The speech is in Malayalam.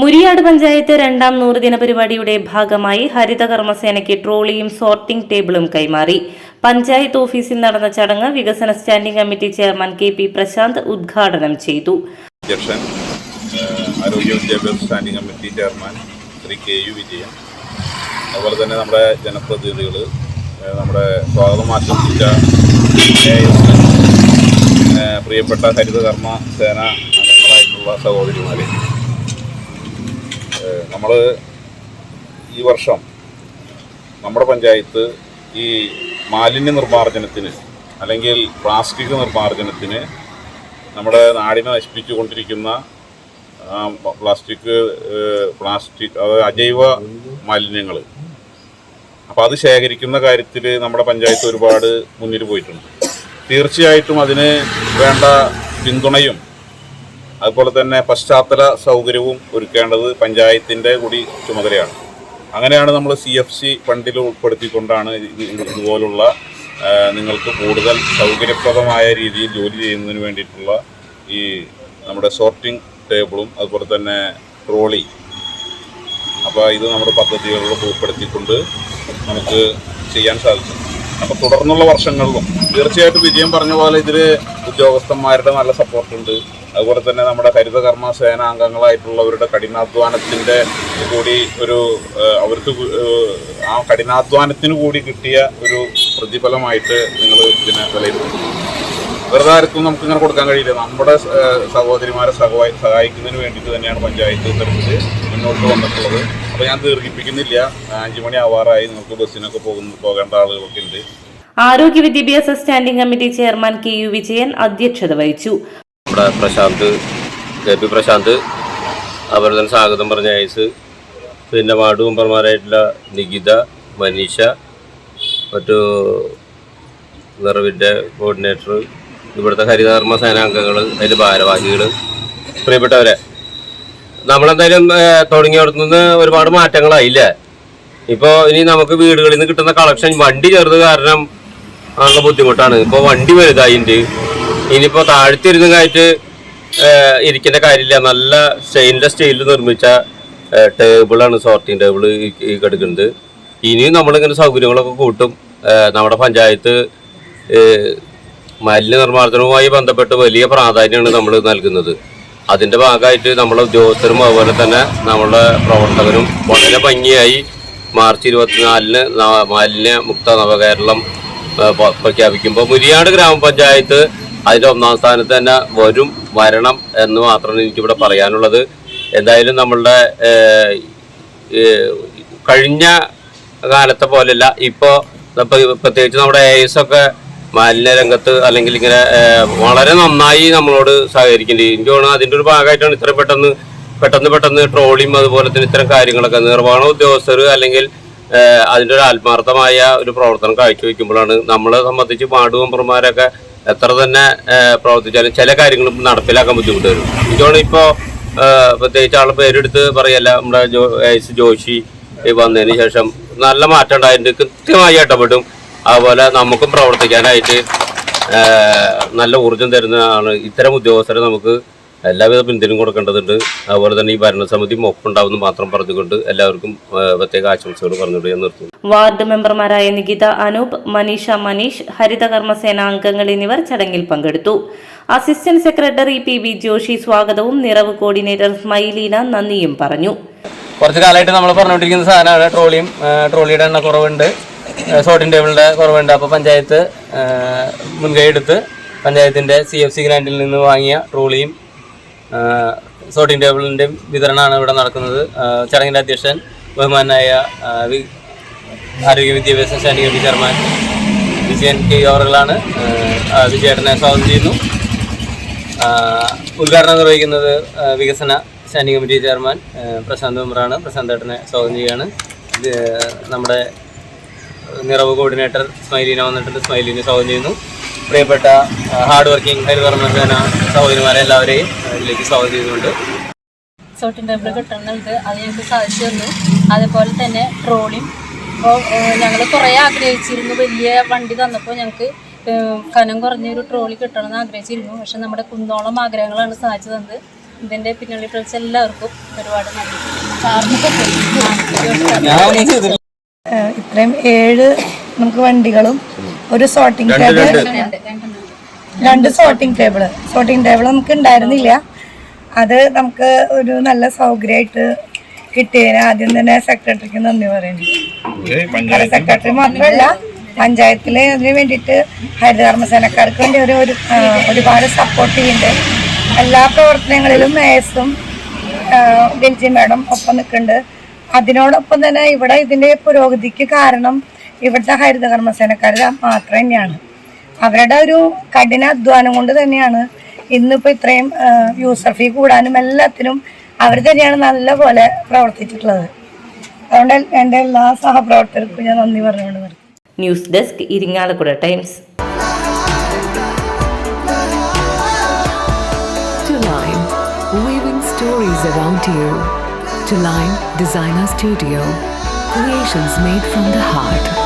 മുരിയാട് പഞ്ചായത്ത് രണ്ടാം നൂറുദിന പരിപാടിയുടെ ഭാഗമായി ഹരിത കർമ്മസേനയ്ക്ക് ട്രോളിയും സോർട്ടിംഗ് ടേബിളും കൈമാറി. പഞ്ചായത്ത് ഓഫീസിൽ നടന്ന ചടങ്ങ് വികസന standing committee chairman K P Prashanth ഉദ്ഘാടനം ചെയ്തു. ആരോഗ്യ വിദ്യാഭ്യാസ standing committee chairman Shri K U Vijayan. അതുപോലെ തന്നെ നമ്മുടെ ജനപ്രതിനിധികൾ നമ്മുടെ സ്വാഗതം ആശംസിച്ച പ്രിയപ്പെട്ട ഹരിതകർമ്മ സേന അംഗങ്ങളായിട്ടുള്ള സഹോദരിമാർ നമ്മൾ ഈ വർഷം നമ്മുടെ പഞ്ചായത്ത് ഈ മാലിന്യ നിർമ്മാർജനത്തിന് അല്ലെങ്കിൽ പ്ലാസ്റ്റിക് നിർമ്മാർജനത്തിന് നമ്മുടെ നാടിനെ നശിപ്പിച്ചുകൊണ്ടിരിക്കുന്ന കൊണ്ടിരിക്കുന്ന പ്ലാസ്റ്റിക് പ്ലാസ്റ്റിക് അതായത് അജൈവ മാലിന്യങ്ങൾ അപ്പോൾ അത് ശേഖരിക്കുന്ന കാര്യത്തിൽ നമ്മുടെ പഞ്ചായത്ത് ഒരുപാട് മുന്നിൽ പോയിട്ടുണ്ട്. തീർച്ചയായിട്ടും അതിന് വേണ്ട പിന്തുണയും അതുപോലെ തന്നെ പശ്ചാത്തല സൗകര്യവും ഒരുക്കേണ്ടത് പഞ്ചായത്തിന്റെ കൂടി ചുമതലയാണ്. അങ്ങനെയാണ് നമ്മൾ സി എഫ് സി ഫണ്ടിൽ ഉൾപ്പെടുത്തിക്കൊണ്ടാണ് ഇതുപോലുള്ള നിങ്ങൾക്ക് കൂടുതൽ സൗകര്യപ്രദമായ രീതിയിൽ ജോലി ചെയ്യുന്നതിന് വേണ്ടിയിട്ടുള്ള ഈ നമ്മുടെ സോർട്ടിംഗ് ടേബിളും അതുപോലെ തന്നെ ട്രോളി. അപ്പോൾ ഇത് നമ്മുടെ പദ്ധതികളിൽ ഉൾപ്പെടുത്തിക്കൊണ്ട് നമുക്ക് ചെയ്യാൻ സാധിക്കും അപ്പോൾ തുടർന്നുള്ള വർഷങ്ങളിലും തീർച്ചയായിട്ടും വിജയം പറഞ്ഞ പോലെ ഇതിൽ ഉദ്യോഗസ്ഥന്മാരുടെ നല്ല സപ്പോർട്ടുണ്ട് അതുപോലെ തന്നെ നമ്മുടെ ഹരിതകർമ്മ സേനാംഗങ്ങളായിട്ടുള്ളവരുടെ കഠിനാധ്വാനത്തിന്റെ കൂടി ഒരു അവർക്ക് ആ കഠിനാധ്വാനത്തിന് കൂടി കിട്ടിയ ഒരു പ്രതിഫലമായിട്ട് നിങ്ങൾ ഇതിനെ വിലയിരുത്തുന്നു. വെറുതെ ആർക്കും നമുക്ക് ഇങ്ങനെ കൊടുക്കാൻ കഴിയില്ല. നമ്മുടെ സഹോദരിമാരെ സഹായി സഹായിക്കുന്നതിന് വേണ്ടിയിട്ട് തന്നെയാണ് പഞ്ചായത്ത് തരത്തിൽ മുന്നോട്ട് വന്നിട്ടുള്ളത്. അപ്പോൾ ഞാൻ ദീർഘിപ്പിക്കുന്നില്ല. അഞ്ചു മണി ആവാറായി നിങ്ങൾക്ക് ബസ്സിനൊക്കെ പോകുന്ന പോകേണ്ട ആളുകളൊക്കെ ഉണ്ട്. ആരോഗ്യ വിദ്യാഭ്യാസ standing committee chairman K U Vijayan അധ്യക്ഷത വഹിച്ചു. നമ്മുടെ പ്രശാന്ത് കെ പി പ്രശാന്ത് അതുപോലെ തന്നെ സ്വാഗതം പറഞ്ഞ ഐസ് പിന്നെ വാർഡ് മെമ്പർമാരായിട്ടുള്ള നികിത മനീഷ മറ്റു നിറവിന്റെ കോർഡിനേറ്റർ ഇവിടുത്തെ ഹരിതകർമ്മ സേനാംഗങ്ങൾ അതിന്റെ ഭാരവാഹികൾ പ്രിയപ്പെട്ടവരെ നമ്മളെന്തായാലും തുടങ്ങിയിടത്തു നിന്ന് ഒരുപാട് മാറ്റങ്ങളായില്ലേ? ഇപ്പോൾ ഇനി നമുക്ക് വീടുകളിൽ നിന്ന് കിട്ടുന്ന കളക്ഷൻ വണ്ടി ചെറുത് കാരണം ഉള്ള ബുദ്ധിമുട്ടാണ്. ഇപ്പോൾ വണ്ടി വലുതായിട്ടുണ്ട് ഇനിയിപ്പോൾ താഴ്ത്തിരുന്ന് കാറ്റ് ഇരിക്കുന്ന ഇരിക്കേണ്ട കാര്യമില്ല. നല്ല സ്റ്റെയിൻലെസ് സ്റ്റീലിൽ നിർമ്മിച്ച ടേബിളാണ് സോർട്ടിങ് ടേബിൾ ഈ കിടക്കുന്നത്. ഇനിയും നമ്മളിങ്ങനെ സൗകര്യങ്ങളൊക്കെ കൂട്ടും. നമ്മുടെ പഞ്ചായത്ത് മാലിന്യ നിർമ്മാർജനവുമായി ബന്ധപ്പെട്ട് വലിയ പ്രാധാന്യമാണ് നമ്മൾ നൽകുന്നത്. അതിന്റെ ഭാഗമായിട്ട് നമ്മളെ ഉദ്യോഗസ്ഥരും അതുപോലെ തന്നെ നമ്മളുടെ പ്രവർത്തകരും വളരെ ഭംഗിയായി മാർച്ച് ഇരുപത്തിനാലിന് മാലിന്യ മുക്ത നവകേരളം പ്രഖ്യാപിക്കുമ്പോൾ മുരിയാട് ഗ്രാമപഞ്ചായത്ത് അതിന്റെ ഒന്നാം സ്ഥാനത്ത് തന്നെ വരും വരണം എന്ന് മാത്രമാണ് എനിക്കിവിടെ പറയാനുള്ളത്. എന്തായാലും നമ്മളുടെ കഴിഞ്ഞ കാലത്തെ പോലെയല്ല ഇപ്പോൾ പ്രത്യേകിച്ച് നമ്മുടെ എ എസ് ഒക്കെ മാലിന്യ രംഗത്ത് അല്ലെങ്കിൽ ഇങ്ങനെ വളരെ നന്നായി നമ്മളോട് സഹകരിക്കേണ്ടി എനിക്ക് തോന്നുന്നു അതിന്റെ ഒരു ഭാഗമായിട്ടാണ് ഇത്ര പെട്ടെന്ന് പെട്ടെന്ന് പെട്ടെന്ന് ട്രോളിയും അതുപോലെ തന്നെ ഇത്തരം കാര്യങ്ങളൊക്കെ നിർവഹണ ഉദ്യോഗസ്ഥർ അല്ലെങ്കിൽ അതിന്റെ ഒരു ആത്മാർത്ഥമായ ഒരു പ്രവർത്തനം കാഴ്ചവെക്കുമ്പോഴാണ് നമ്മളെ സംബന്ധിച്ച് വാർഡ് മെമ്പർമാരൊക്കെ എത്ര തന്നെ പ്രവർത്തിച്ചാലും ചില കാര്യങ്ങളും നടപ്പിലാക്കാൻ ബുദ്ധിമുട്ട് വരും. തോന്നുന്നു ഇപ്പോൾ പ്രത്യേകിച്ച് ആളെ പേരെടുത്ത് പറയല്ല നമ്മുടെ ജോ എസ് ജോഷി വന്നതിന് ശേഷം നല്ല മാറ്റം ഉണ്ടായിട്ടുണ്ട് കൃത്യമായി ഇടപെടും. അതുപോലെ നമുക്കും പ്രവർത്തിക്കാനായിട്ട് നല്ല ഊർജം തരുന്നതാണ് ഇത്തരം ഉദ്യോഗസ്ഥരെ നമുക്ക് എല്ലാവിധ പിന്തുണയും കൊടുക്കേണ്ടതുണ്ട്. അതുപോലെ തന്നെ ഈ ഭരണസമിതി ഒപ്പുണ്ടാവുമെന്ന് മാത്രം പറഞ്ഞുകൊണ്ട് എല്ലാവർക്കും പ്രത്യേക ആശംസകൾ പറഞ്ഞുകൊണ്ട് ഞാൻ നിർത്തുന്നു. വാർഡ് മെമ്പർമാരായ നികിത അനൂപ് മനീഷ മനീഷ് ഹരിതകർമ്മസേന അംഗങ്ങൾ എന്നിവർ ചടങ്ങിൽ പങ്കെടുത്തു. Assistant secretary P B Joshi സ്വാഗതവും നിറവ് കോർഡിനേറ്റർ സ്മൈലീന നന്ദിയും പറഞ്ഞു. കുറച്ച് കാലമായിട്ട് നമ്മൾ പറഞ്ഞുകൊണ്ടിരിക്കുന്ന സാധനമാണ് ട്രോളിയും ട്രോളിയുടെ എണ്ണ കുറവുണ്ട് സോട്ടിംഗ് ടേബിളിന്റെ കുറവുണ്ട്. അപ്പോൾ പഞ്ചായത്ത് മുൻകൈ എടുത്ത് പഞ്ചായത്തിന്റെ സി എഫ് സി ഗ്രാൻഡിൽ നിന്ന് വാങ്ങിയ ട്രോളിയും സോട്ടിംഗ് ടേബിളിന്റെയും വിതരണമാണ് ഇവിടെ നടക്കുന്നത്. ചടങ്ങിന്റെ അധ്യക്ഷൻ ബഹുമാനായ ആരോഗ്യ വിദ്യാഭ്യാസ standing committee chairman Vijayan K അവറുകളാണ് വിജയേട്ടനെ സ്വാഗതം ചെയ്യുന്നു. ഉദ്ഘാടനം നിർവഹിക്കുന്നത് വികസന സ്റ്റാൻഡിംഗ് കമ്മിറ്റി ചെയർമാൻ പ്രശാന്ത് മെമ്പറാണ് പ്രശാന്ത് ഏട്ടനെ സ്വാഗതം ചെയ്യുകയാണ്. നമ്മുടെ നിറവ് കോർഡിനേറ്റർ സ്മൈലീന വന്നിട്ടുണ്ട്. സ്മൈലീനെ സ്വാഗതം ചെയ്യുന്നു. പ്രിയപ്പെട്ട ഹാർഡ് വർക്കിംഗ് ഹരിതകർമ്മസേന സഹോദരിമാരെ എല്ലാവരെയും ഇതിലേക്ക് സ്വാഗതം ചെയ്തുകൊണ്ട് സോട്ടിംഗ് ടേബിൾ കിട്ടുന്നുണ്ട് അത് ഞങ്ങൾക്ക് സാധിച്ചു തന്നു. അതേപോലെ തന്നെ ട്രോളിയും. അപ്പോൾ ഞങ്ങൾ കുറേ ആഗ്രഹിച്ചിരുന്നു. വലിയ വണ്ടി തന്നപ്പോൾ ഞങ്ങൾക്ക് കനം കുറഞ്ഞൊരു ട്രോളി കിട്ടണമെന്ന് ആഗ്രഹിച്ചിരുന്നു. പക്ഷെ നമ്മുടെ കുന്നോളം ആഗ്രഹങ്ങളാണ് സാധിച്ചു തന്നത്. ഇതിന്റെ പിന്നിൽ പ്രവർത്തിച്ച എല്ലാവർക്കും ഒരുപാട് നന്ദി. ഇത്രയും ഏഴ് നമുക്ക് വണ്ടികളും ഒരു സോർട്ടിംഗ് ടേബിൾ രണ്ട്. സോർട്ടിംഗ് ടേബിൾ സോർട്ടിംഗ് ടേബിൾ നമുക്ക് ഉണ്ടായിരുന്നില്ല. അത് നമുക്ക് ഒരു നല്ല സൗകര്യമായിട്ട് കിട്ടിയതിന് ആദ്യം തന്നെ സെക്രട്ടറിക്ക് നന്ദി പറയുന്നു സെക്രട്ടറി മാത്രമല്ല പഞ്ചായത്തിലെ അതിന് വേണ്ടിയിട്ട് ഹരിതകർമ്മസേനക്കാർക്ക് വേണ്ടി ഒരു ഒരു ഒരുപാട് സപ്പോർട്ട് ചെയ്യുന്നുണ്ട്. എല്ലാ പ്രവർത്തനങ്ങളിലും മേസും ബെൽജി മാഡം ഒപ്പം നിൽക്കുന്നുണ്ട്. അതിനോടൊപ്പം തന്നെ ഇവിടെ ഇതിന്റെ പുരോഗതിക്ക് കാരണം ഇവിടുത്തെ ഹരിതകർമ്മസേനക്കാർ മാത്രം തന്നെയാണ്. അവരുടെ ഒരു കഠിന അധ്വാനം കൊണ്ട് തന്നെയാണ് ഇന്നിപ്പോൾ ഇത്രയും യൂസർ ഫീ കൂടാനും എല്ലാത്തിനും അവർ തന്നെയാണ് നല്ലപോലെ പ്രവർത്തിച്ചിട്ടുള്ളത്. അതുകൊണ്ട് എന്റെ എല്ലാ സഹപ്രവർത്തകർക്കും ഞാൻ നന്ദി പറഞ്ഞുകൊണ്ട് news desk Irinjalakuda times. Weaving stories around you. To Line Designer Studio, creations made from the heart.